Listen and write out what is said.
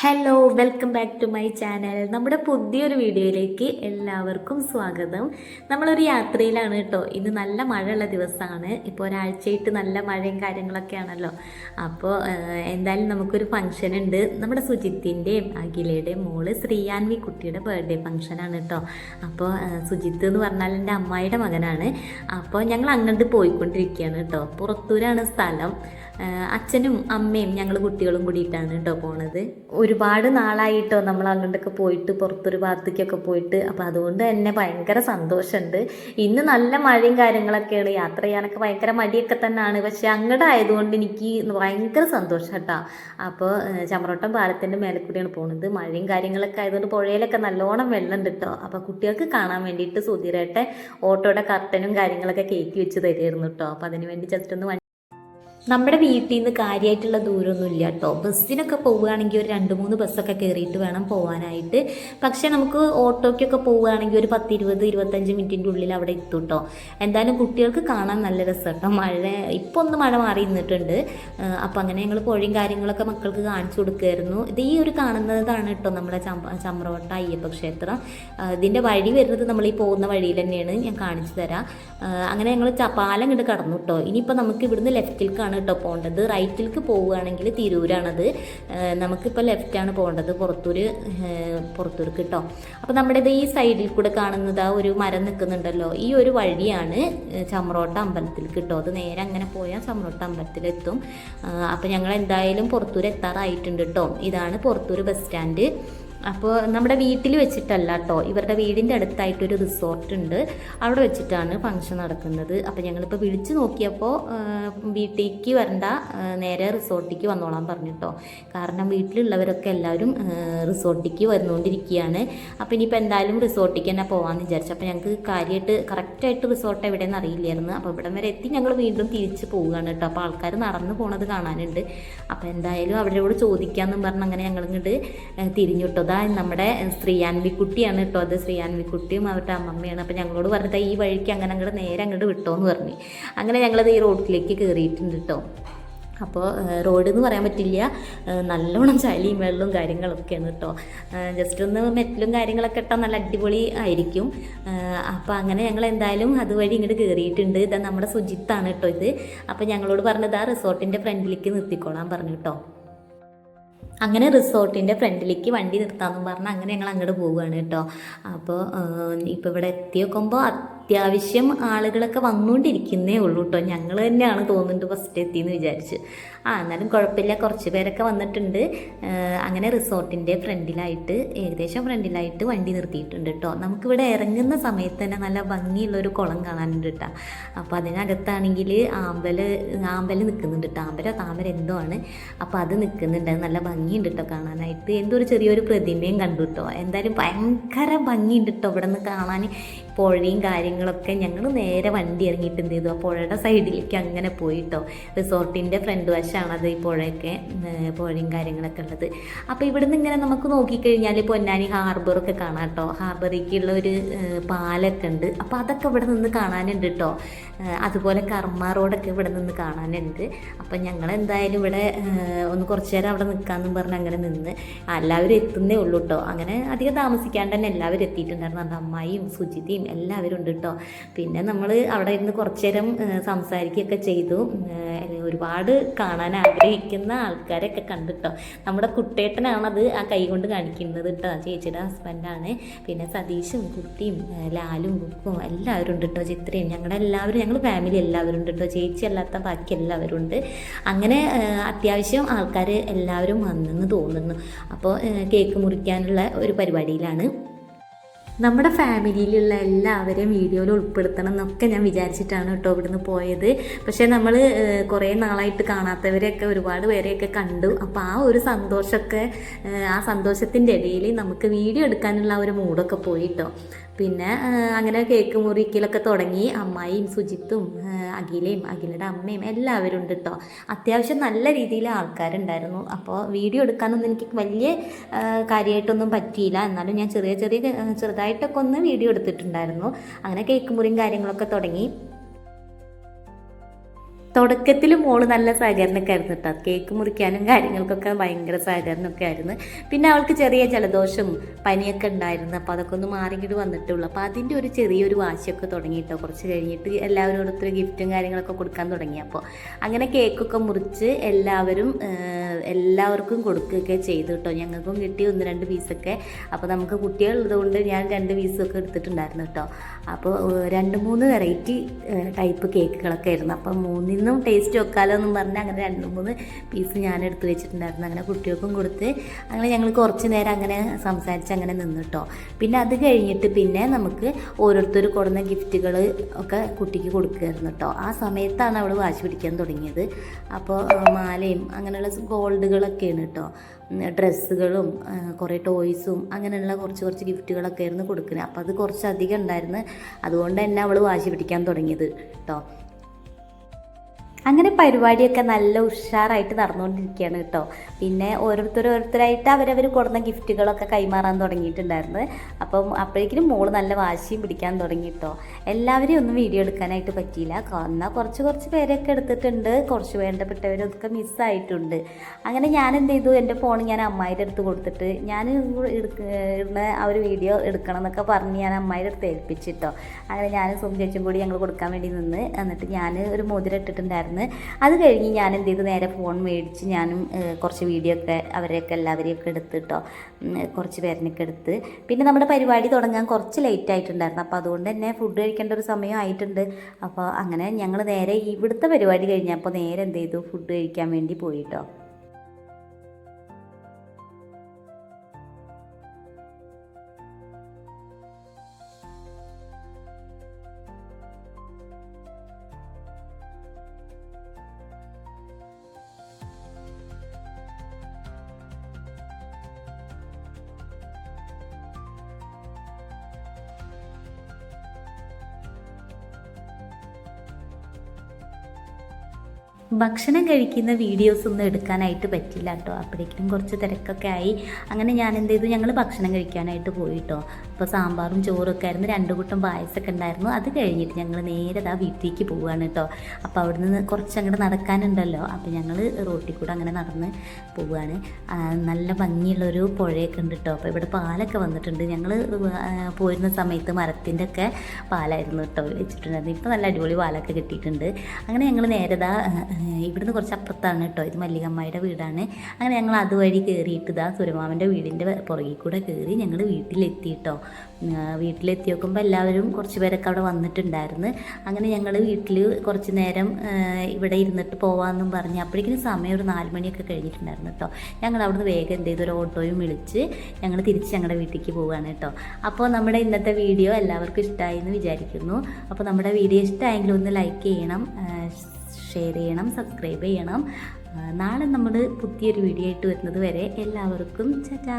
Hello welcome back to my channel നമ്മുടെ പുതിയൊരു വീഡിയോയിലേക്ക് എല്ലാവർക്കും സ്വാഗതം. നമ്മളൊരു യാത്രയിലാണ് കേട്ടോ. ഇന്ന് നല്ല മഴയുള്ള ദിവസമാണ്. ഇപ്പോൾ ഒരാഴ്ചയായിട്ട് നല്ല മഴയും കാര്യങ്ങളൊക്കെ ആണല്ലോ അപ്പോൾ എന്തായാലും നമുക്കൊരു ഫംഗ്ഷൻ ഉണ്ട്. നമ്മുടെ സുജിത്തിന്റെയും അഖിലയുടെയും മോൾ ശ്രീയാൻവി കുട്ടിയുടെ ബർത്ത്ഡേ ഫംഗ്ഷനാണ് കേട്ടോ. അപ്പോൾ സുജിത്ത് എന്ന് പറഞ്ഞാൽ എന്റെ അമ്മായിയുടെ മകനാണ്. അപ്പോൾ ഞങ്ങൾ അങ്ങോട്ട് പോയിക്കൊണ്ടിരിക്കുകയാണ് കേട്ടോ. പുറത്തൂരാണ് സ്ഥലം. അച്ഛനും അമ്മയും ഞങ്ങൾ കുട്ടികളും കൂടിയിട്ടാണ് കേട്ടോ പോണത്. ഒരുപാട് നാളായിട്ടോ നമ്മൾ അങ്ങോട്ടൊക്കെ പോയിട്ട് പുറത്തൊരു ഭാഗത്തേക്കൊക്കെ പോയിട്ട്. അപ്പോൾ അതുകൊണ്ട് തന്നെ ഭയങ്കര സന്തോഷമുണ്ട്. ഇന്ന് നല്ല മഴയും കാര്യങ്ങളൊക്കെയാണ്. യാത്ര ചെയ്യാനൊക്കെ ഭയങ്കര മടിയൊക്കെ തന്നെയാണ്. പക്ഷെ അങ്ങോട്ട് ആയതുകൊണ്ട് എനിക്ക് ഭയങ്കര സന്തോഷം കേട്ടോ. അപ്പോൾ ചമറോട്ടം പാലത്തിന്റെ മേലെ കൂടിയാണ് പോണത്. മഴയും കാര്യങ്ങളൊക്കെ ആയതുകൊണ്ട് പുഴയിലൊക്കെ നല്ലോണം വെള്ളം ഉണ്ട് കേട്ടോ. അപ്പോൾ കുട്ടികൾക്ക് കാണാൻ വേണ്ടിയിട്ട് സുധീരേട്ടെ ഓട്ടോയുടെ കർട്ടനും കാര്യങ്ങളൊക്കെ കയറ്റി വെച്ച് തരുമായിരുന്നു കേട്ടോ. അപ്പോൾ അതിന് വേണ്ടി ജസ്റ്റ് ഒന്ന് നമ്മുടെ വീട്ടിൽ നിന്ന് കാര്യമായിട്ടുള്ള ദൂരമൊന്നും ഇല്ല കേട്ടോ ബസ്സിനൊക്കെ പോവുകയാണെങ്കിൽ ഒരു രണ്ട് മൂന്ന് ബസ്സൊക്കെ കയറിയിട്ട് വേണം പോകാനായിട്ട് പക്ഷേ നമുക്ക് ഓട്ടോയ്ക്കൊക്കെ പോവുകയാണെങ്കിൽ ഒരു പത്ത് ഇരുപത് ഇരുപത്തഞ്ച് മിനിറ്റിന്റെ ഉള്ളിൽ അവിടെ എത്തും കേട്ടോ എന്തായാലും കുട്ടികൾക്ക് കാണാൻ നല്ല രസം കേട്ടോ മഴ ഇപ്പോൾ ഒന്ന് മഴ മാറി നിന്നിട്ടുണ്ട്. അപ്പോൾ അങ്ങനെ ഞങ്ങൾ പുഴയും കാര്യങ്ങളൊക്കെ മക്കൾക്ക് കാണിച്ചു കൊടുക്കുമായിരുന്നു ഇത് ഈ ഒരു കാണുന്നതാണ് കേട്ടോ നമ്മുടെ ചമ്രവട്ട അയ്യപ്പ ക്ഷേത്രം. ഇതിന്റെ വഴി വരുന്നത് നമ്മൾ ഈ പോകുന്ന വഴിയിൽ തന്നെയാണ്. ഞാൻ കാണിച്ചു തരാം. അങ്ങനെ ഞങ്ങൾ പാലം ഇങ്ങോട്ട് കടന്നു കേട്ടോ ഇനിയിപ്പോൾ നമുക്ക് ഇവിടുന്ന് ലെഫ്റ്റിൽ ലെഫ്റ്റിലേക്കാണ് കേട്ടോ പോകേണ്ടത്. റൈറ്റിലേക്ക് പോവുകയാണെങ്കിൽ തിരൂരാണത്. നമുക്കിപ്പോൾ ലെഫ്റ്റാണ് പോകേണ്ടത്. പുറത്തൂർ പുറത്തൂർക്ക് കേട്ടോ. അപ്പോൾ നമ്മുടെ ഈ സൈഡിൽ കൂടെ കാണുന്നത് ആ ഒരു മരം നിൽക്കുന്നുണ്ടല്ലോ. ഈ ഒരു വഴിയാണ് ചമ്രോട്ട അമ്പലത്തിൽ കിട്ടോ. അത് നേരെ അങ്ങനെ പോയാൽ ചമ്രോട്ട അമ്പലത്തിലെത്തും. അപ്പോൾ ഞങ്ങൾ എന്തായാലും പുറത്തൂർ എത്താറായിട്ടുണ്ട് കേട്ടോ. ഇതാണ് പുറത്തൂർ ബസ് സ്റ്റാൻഡ്. അപ്പോൾ നമ്മുടെ വീട്ടിൽ വെച്ചിട്ടല്ല കേട്ടോ ഇവരുടെ വീടിന്റെ അടുത്തായിട്ടൊരു റിസോർട്ട് ഉണ്ട്. അവിടെ വെച്ചിട്ടാണ് ഫംഗ്ഷൻ നടക്കുന്നത്. അപ്പോൾ ഞങ്ങളിപ്പോൾ വിളിച്ചു നോക്കിയപ്പോൾ വീട്ടിലേക്ക് വരണ്ട നേരെ റിസോർട്ടിലേക്ക് വന്നോളാൻ പറഞ്ഞു കേട്ടോ കാരണം വീട്ടിലുള്ളവരൊക്കെ എല്ലാവരും റിസോർട്ടിലേക്ക് വന്നുകൊണ്ടിരിക്കുകയാണ്. അപ്പോൾ ഇനിയിപ്പോൾ എന്തായാലും റിസോർട്ടിലേക്ക് തന്നെ പോകാമെന്ന് വിചാരിച്ചു. അപ്പോൾ ഞങ്ങൾക്ക് കാര്യമായിട്ട് കറക്റ്റായിട്ട് റിസോർട്ട് എവിടെയെന്ന് അറിയില്ലായിരുന്നു. അപ്പോൾ ഇവിടം വരെ എത്തി ഞങ്ങൾ വീണ്ടും തിരിച്ച് പോവുകയാണ് കേട്ടോ അപ്പോൾ ആൾക്കാർ നടന്നു പോണത് കാണാനുണ്ട്. അപ്പോൾ എന്തായാലും അവരോട് ചോദിക്കാമെന്നും പറഞ്ഞ് അങ്ങനെ ഞങ്ങൾ ഇങ്ങോട്ട് തിരിഞ്ഞു കേട്ടോ അതാ നമ്മുടെ ശ്രീയാൻവിക്കുട്ടിയാണ് കേട്ടോ അത്. ശ്രീയാൻവിക്കുട്ടിയും അവരുടെ അമ്മമ്മയാണ്. അപ്പോൾ ഞങ്ങളോട് പറഞ്ഞത് ഈ വഴിക്ക് അങ്ങനെ അങ്ങോട്ട് നേരെ അങ്ങോട്ട് വിട്ടോന്ന് പറഞ്ഞു. അങ്ങനെ ഞങ്ങളത് ഈ റോഡിലേക്ക് കയറിയിട്ടുണ്ട് കേട്ടോ അപ്പോൾ റോഡ് എന്ന് പറയാൻ പറ്റില്ല. നല്ലോണം ചളിയും വെള്ളവും കാര്യങ്ങളൊക്കെയാണ് കേട്ടോ ജസ്റ്റ് ഒന്ന് മെറ്റലും കാര്യങ്ങളൊക്കെ ഇട്ടാൽ നല്ല അടിപൊളി ആയിരിക്കും. അപ്പോൾ അങ്ങനെ ഞങ്ങൾ എന്തായാലും അതുവഴി ഇങ്ങോട്ട് കയറിയിട്ടുണ്ട് ഇതാ നമ്മുടെ സുജിത്താണ് കേട്ടോ ഇത്. അപ്പോൾ ഞങ്ങളോട് പറഞ്ഞത് ആ റിസോർട്ടിന്റെ ഫ്രണ്ടിലേക്ക് നിർത്തിക്കോളാൻ പറഞ്ഞു കേട്ടോ അങ്ങനെ റിസോർട്ടിന്റെ ഫ്രണ്ടിലേക്ക് വണ്ടി നിർത്താമെന്ന് പറഞ്ഞാൽ അങ്ങനെ ഞങ്ങൾ അങ്ങോട്ട് പോവുകയാണ് കേട്ടോ. അപ്പോൾ ഇപ്പോൾ ഇവിടെ എത്തി നോക്കുമ്പോൾ അത്യാവശ്യം ആളുകളൊക്കെ വന്നുകൊണ്ടിരിക്കുന്നേ ഉള്ളൂ കേട്ടോ ഞങ്ങൾ തന്നെയാണ് തോന്നുന്നുണ്ട് ഫസ്റ്റ് എത്തിയെന്ന് വിചാരിച്ച്. ആ എന്നാലും കുഴപ്പമില്ല. കുറച്ച് പേരൊക്കെ വന്നിട്ടുണ്ട്. അങ്ങനെ റിസോർട്ടിന്റെ ഫ്രണ്ടിലായിട്ട് ഏകദേശം ഫ്രണ്ടിലായിട്ട് വണ്ടി നിർത്തിയിട്ടുണ്ട് കേട്ടോ നമുക്കിവിടെ ഇറങ്ങുന്ന സമയത്ത് തന്നെ നല്ല ഭംഗിയുള്ളൊരു കുളം കാണാനുണ്ട് കേട്ടോ അപ്പോൾ അതിനകത്താണെങ്കിൽ ആമ്പൽ ആമ്പൽ നിൽക്കുന്നുണ്ട് കേട്ടോ ആമ്പലോ താമര എന്തോ ആണ്. അപ്പോൾ അത് നിൽക്കുന്നുണ്ട്. നല്ല ഭംഗിയുണ്ട് കേട്ടോ കാണാനായിട്ട്. എന്തോ ഒരു ചെറിയൊരു പ്രതിമയും കണ്ടു കേട്ടോ എന്തായാലും ഭയങ്കര ഭംഗിയുണ്ട് കേട്ടോ ഇവിടെ നിന്ന് കാണാൻ പുഴയും കാര്യങ്ങളൊക്കെ ഞങ്ങൾ നേരെ വണ്ടി ഇറങ്ങിയിട്ട് എന്ത് ചെയ്തു. ആ പുഴയുടെ സൈഡിലേക്ക് അങ്ങനെ പോയിട്ടോ. റിസോർട്ടിന്റെ ഫ്രണ്ട് വശമാണത് ഈ പുഴയൊക്കെ പുഴയും കാര്യങ്ങളൊക്കെ ഉള്ളത്. അപ്പോൾ ഇവിടുന്ന് ഇങ്ങനെ നമുക്ക് നോക്കിക്കഴിഞ്ഞാൽ പൊന്നാനി ഹാർബറൊക്കെ കാണാം കേട്ടോ. ഹാർബറിലേക്കുള്ള ഒരു പാലൊക്കെ ഉണ്ട്. അപ്പോൾ അതൊക്കെ ഇവിടെ നിന്ന് കാണാനുണ്ട് കേട്ടോ. അതുപോലെ കർമ്മ റോഡൊക്കെ ഇവിടെ നിന്ന് കാണാനുണ്ട്. അപ്പം ഞങ്ങൾ എന്തായാലും ഇവിടെ ഒന്ന് കുറച്ച് നേരം അവിടെ നിൽക്കാമെന്നും പറഞ്ഞ് അങ്ങനെ നിന്ന്. എല്ലാവരും എത്തുന്നേ ഉള്ളൂ കേട്ടോ അങ്ങനെ അധികം താമസിക്കാണ്ട് തന്നെ എല്ലാവരും എത്തിയിട്ടുണ്ടായിരുന്നു. അത് അമ്മായിയും സുജിതയും എല്ലാവരും ഉണ്ട് കേട്ടോ പിന്നെ നമ്മൾ അവിടെ ഇരുന്ന് കുറച്ച് നേരം സംസാരിക്കുകയൊക്കെ ചെയ്തു. ഒരുപാട് കാണാൻ ആഗ്രഹിക്കുന്ന ആൾക്കാരൊക്കെ കണ്ടിട്ടോ. നമ്മുടെ കുട്ടേട്ടനാണത് ആ കൈ കൊണ്ട് കാണിക്കുന്നത് കേട്ടോ ചേച്ചിയുടെ ഹസ്ബൻഡാണ് പിന്നെ സതീഷും കുട്ടിയും ലാലും ബുക്കും എല്ലാവരും ഉണ്ട് കേട്ടോ ചിത്രയും ഞങ്ങളുടെ എല്ലാവരും ഞങ്ങൾ ഫാമിലി എല്ലാവരും ഉണ്ട് കേട്ടോ ചേച്ചി അല്ലാത്ത ബാക്കി എല്ലാവരും ഉണ്ട്. അങ്ങനെ അത്യാവശ്യം ആൾക്കാർ എല്ലാവരും വന്നെന്ന് തോന്നുന്നു. അപ്പോൾ കേക്ക് മുറിക്കാനുള്ള ഒരു പരിപാടിയിലാണ്. നമ്മുടെ ഫാമിലിയിലുള്ള എല്ലാവരെയും വീഡിയോയിൽ ഉൾപ്പെടുത്തണം എന്നൊക്കെ ഞാൻ വിചാരിച്ചിട്ടാണ് കേട്ടോ ഇവിടുന്ന് പോയത്. പക്ഷേ നമ്മൾ കുറേ നാളായിട്ട് കാണാത്തവരെയൊക്കെ ഒരുപാട് പേരെയൊക്കെ കണ്ടു. അപ്പോൾ ആ ഒരു സന്തോഷമൊക്കെ ആ സന്തോഷത്തിന്റെ ഇടയിൽ നമുക്ക് വീഡിയോ എടുക്കാനുള്ള ആ ഒരു മൂഡൊക്കെ പോയി കേട്ടോ. പിന്നെ അങ്ങനെ കേക്ക് മുറിക്കലൊക്കെ തുടങ്ങി അമ്മായിയും സുജിത്തും അഖിലയും അഖിലയുടെ അമ്മയും എല്ലാവരും ഉണ്ട് കേട്ടോ അത്യാവശ്യം നല്ല രീതിയിൽ ആൾക്കാരുണ്ടായിരുന്നു. അപ്പോൾ വീഡിയോ എടുക്കാനൊന്നും എനിക്ക് വലിയ കാര്യമായിട്ടൊന്നും പറ്റിയില്ല. എന്നാലും ഞാൻ ചെറിയ ചെറിയ ചെറുതായിട്ടൊക്കെ ഒന്ന് വീഡിയോ എടുത്തിട്ടുണ്ടായിരുന്നു. അങ്ങനെ കേക്ക് മുറിയും കാര്യങ്ങളൊക്കെ തുടങ്ങി. തുടക്കത്തിൽ മോൾ നല്ല സഹകരണമൊക്കെ ആയിരുന്നു കേട്ടോ കേക്ക് മുറിക്കാനും കാര്യങ്ങൾക്കൊക്കെ ഭയങ്കര സഹകരണമൊക്കെ ആയിരുന്നു. പിന്നെ അവൾക്ക് ചെറിയ ജലദോഷം പനിയൊക്കെ ഉണ്ടായിരുന്നു. അപ്പോൾ അതൊക്കെ ഒന്ന് മാറിക്കിട്ട് വന്നിട്ടുള്ളൂ. അപ്പോൾ അതിന്റെ ഒരു ചെറിയൊരു വാശിയൊക്കെ തുടങ്ങി കേട്ടോ കുറച്ച് കഴിഞ്ഞിട്ട് എല്ലാവരും ഓരോരുത്തർ ഗിഫ്റ്റും കാര്യങ്ങളൊക്കെ കൊടുക്കാൻ തുടങ്ങി. അപ്പോൾ അങ്ങനെ കേക്കൊക്കെ മുറിച്ച് എല്ലാവരും എല്ലാവർക്കും കൊടുക്കുകയൊക്കെ ചെയ്തു കേട്ടോ ഞങ്ങൾക്കും കിട്ടി ഒന്ന് രണ്ട് പീസൊക്കെ. അപ്പോൾ നമുക്ക് കുട്ടികളുള്ളത് കൊണ്ട് ഞാൻ രണ്ട് പീസൊക്കെ എടുത്തിട്ടുണ്ടായിരുന്നു കേട്ടോ അപ്പോൾ രണ്ട് മൂന്ന് വെറൈറ്റി ടൈപ്പ് കേക്കുകളൊക്കെ ആയിരുന്നു. അപ്പോൾ മൂന്നിന്നും ടേസ്റ്റ് വെക്കാലോ എന്നും പറഞ്ഞ് അങ്ങനെ രണ്ട് മൂന്ന് പീസ് ഞാൻ എടുത്ത് വെച്ചിട്ടുണ്ടായിരുന്നു. അങ്ങനെ കുട്ടികൾക്കും കൊടുത്ത് അങ്ങനെ ഞങ്ങൾ കുറച്ച് നേരം അങ്ങനെ സംസാരിച്ച് അങ്ങനെ നിന്നിട്ടോ പിന്നെ അത് കഴിഞ്ഞിട്ട് പിന്നെ നമുക്ക് ഓരോരുത്തർ കൊടുന്ന ഗിഫ്റ്റുകൾ ഒക്കെ കുട്ടിക്ക് കൊടുക്കുമായിരുന്നു കേട്ടോ ആ സമയത്താണ് അവൾ വാശി പിടിക്കാൻ തുടങ്ങിയത്. അപ്പോൾ മാലയും അങ്ങനെയുള്ള ഗോൾഡുകളൊക്കെയാണ് കേട്ടോ ഡ്രസ്സുകളും കുറേ ടോയ്സും അങ്ങനെയുള്ള കുറച്ച് കുറച്ച് ഗിഫ്റ്റുകളൊക്കെ ആയിരുന്നു കൊടുക്കുന്നത് അപ്പോൾ അത് കുറച്ച് അധികം ഉണ്ടായിരുന്നു. അതുകൊണ്ട് തന്നെ അവൾ വാശി പിടിക്കാൻ തുടങ്ങിയത് കേട്ടോ അങ്ങനെ പരിപാടിയൊക്കെ നല്ല ഉഷാറായിട്ട് നടന്നുകൊണ്ടിരിക്കുകയാണ് കേട്ടോ. പിന്നെ ഓരോരുത്തർ ഓരോരുത്തരായിട്ട് അവരവർ കൊടുന്ന ഗിഫ്റ്റുകളൊക്കെ കൈമാറാൻ തുടങ്ങിയിട്ടുണ്ടായിരുന്നു. അപ്പം അപ്പോഴേക്കും മോൾ നല്ല വാശിയും പിടിക്കാൻ തുടങ്ങി കേട്ടോ. എല്ലാവരെയും ഒന്നും വീഡിയോ എടുക്കാനായിട്ട് പറ്റിയില്ല. എന്നാൽ കുറച്ച് കുറച്ച് പേരൊക്കെ എടുത്തിട്ടുണ്ട്. കുറച്ച് വേണ്ടപ്പെട്ടവരൊക്കെ മിസ്സായിട്ടുണ്ട് അങ്ങനെ ഞാൻ എന്ത് ചെയ്തു? എന്റെ ഫോൺ ഞാൻ അമ്മായിന്റെ അടുത്ത് കൊടുത്തിട്ട് ഞാൻ എടുക്കുന്ന ആ ഒരു വീഡിയോ എടുക്കണം എന്നൊക്കെ പറഞ്ഞ് ഞാൻ അമ്മായിന്റെ അടുത്ത് ഏൽപ്പിച്ചിട്ടോ അങ്ങനെ ഞാൻ സും ചേച്ചും കൂടി ഞങ്ങൾ കൊടുക്കാൻ വേണ്ടി നിന്ന്. എന്നിട്ട് ഞാൻ ഒരു മോതിരം ഇട്ടിട്ടുണ്ടായിരുന്നു. അത് കഴിഞ്ഞ് ഞാൻ എന്ത് ചെയ്തു നേരെ ഫോൺ മേടിച്ച് ഞാനും കുറച്ച് വീഡിയോ ഒക്കെ അവരെയൊക്കെ എല്ലാവരെയൊക്കെ എടുത്ത് കേട്ടോ കുറച്ച് പേരിനൊക്കെ എടുത്ത്. പിന്നെ നമ്മുടെ പരിപാടി തുടങ്ങാൻ കുറച്ച് ലേറ്റ് ആയിട്ടുണ്ടായിരുന്നു അപ്പോൾ അതുകൊണ്ട് തന്നെ ഫുഡ് കഴിക്കേണ്ട ഒരു സമയം ആയിട്ടുണ്ട്. അപ്പോൾ അങ്ങനെ ഞങ്ങൾ നേരെ ഇവിടുത്തെ പരിപാടി കഴിഞ്ഞപ്പോൾ നേരെ എന്ത് ചെയ്തു ഫുഡ് കഴിക്കാൻ വേണ്ടി പോയിട്ടോ. ഭക്ഷണം കഴിക്കുന്ന വീഡിയോസ് ഒന്നും എടുക്കാനായിട്ട് പറ്റില്ല കേട്ടോ. അപ്പോഴേക്കും കുറച്ച് തിരക്കൊക്കെ ആയി. അങ്ങനെ ഞാൻ എന്ത് ചെയ്തു? ഞങ്ങൾ ഭക്ഷണം കഴിക്കാനായിട്ട് പോയി കേട്ടോ അപ്പോൾ സാമ്പാറും ചോറൊക്കെ ആയിരുന്നു. രണ്ട് കൂട്ടം പായസമൊക്കെ ഉണ്ടായിരുന്നു. അത് കഴിഞ്ഞിട്ട് ഞങ്ങൾ നേരെ ആ വീട്ടിലേക്ക് പോവുകയാണ് കേട്ടോ. അപ്പോൾ അവിടെ നിന്ന് കുറച്ച് അങ്ങോട്ട് നടക്കാനുണ്ടല്ലോ. അപ്പോൾ ഞങ്ങൾ റോട്ടിൽ കൂടെ അങ്ങനെ നടന്ന് പോവുകയാണ് നല്ല ഭംഗിയുള്ളൊരു പുഴയൊക്കെ ഉണ്ട് കേട്ടോ. അപ്പോൾ ഇവിടെ പാലൊക്കെ വന്നിട്ടുണ്ട്. ഞങ്ങൾ പോരുന്ന സമയത്ത് മരത്തിന്റെ ഒക്കെ പാലായിരുന്നു കേട്ടോ വെച്ചിട്ടുണ്ടായിരുന്നു ഇപ്പോൾ നല്ല അടിപൊളി പാലൊക്കെ കിട്ടിയിട്ടുണ്ട്. അങ്ങനെ ഞങ്ങൾ നേരതാ ഇവിടുന്ന് കുറച്ച് അപ്പുറത്താണ് കേട്ടോ. ഇത് മല്ലികമ്മയുടെ വീടാണ്. അങ്ങനെ ഞങ്ങൾ അതുവഴി കയറിയിട്ട് ഇതാ സുരമാമന്റെ വീടിന്റെ പുറകിൽ കൂടെ കയറി ഞങ്ങൾ വീട്ടിലെത്തി കേട്ടോ. വീട്ടിലെത്തി നോക്കുമ്പോൾ എല്ലാവരും കുറച്ച് പേരൊക്കെ അവിടെ വന്നിട്ടുണ്ടായിരുന്നു. അങ്ങനെ ഞങ്ങൾ വീട്ടിൽ കുറച്ച് നേരം ഇവിടെ ഇരുന്നിട്ട് പോവാമെന്നും പറഞ്ഞ് അപ്പോഴേക്കും സമയം ഒരു നാല് മണിയൊക്കെ കഴിഞ്ഞിട്ടുണ്ടായിരുന്നു കേട്ടോ. ഞങ്ങൾ അവിടുന്ന് വേഗം എന്ത് ചെയ്തു? ഒരു ഓട്ടോയും വിളിച്ച് ഞങ്ങൾ തിരിച്ച് ഞങ്ങളുടെ വീട്ടിലേക്ക് പോവുകയാണ് കേട്ടോ. അപ്പോൾ നമ്മുടെ ഇന്നത്തെ വീഡിയോ എല്ലാവർക്കും ഇഷ്ടമായി എന്ന് വിചാരിക്കുന്നു. അപ്പോൾ നമ്മുടെ വീഡിയോ ഇഷ്ടമായെങ്കിൽ ഒന്ന് ലൈക്ക് ചെയ്യണം. ഷെയർ ചെയ്യണം സബ്സ്ക്രൈബ് ചെയ്യണം. നാളെ നമ്മൾ പുതിയൊരു വീഡിയോ ആയിട്ട് വരുന്നത് വരെ എല്ലാവർക്കും ചാ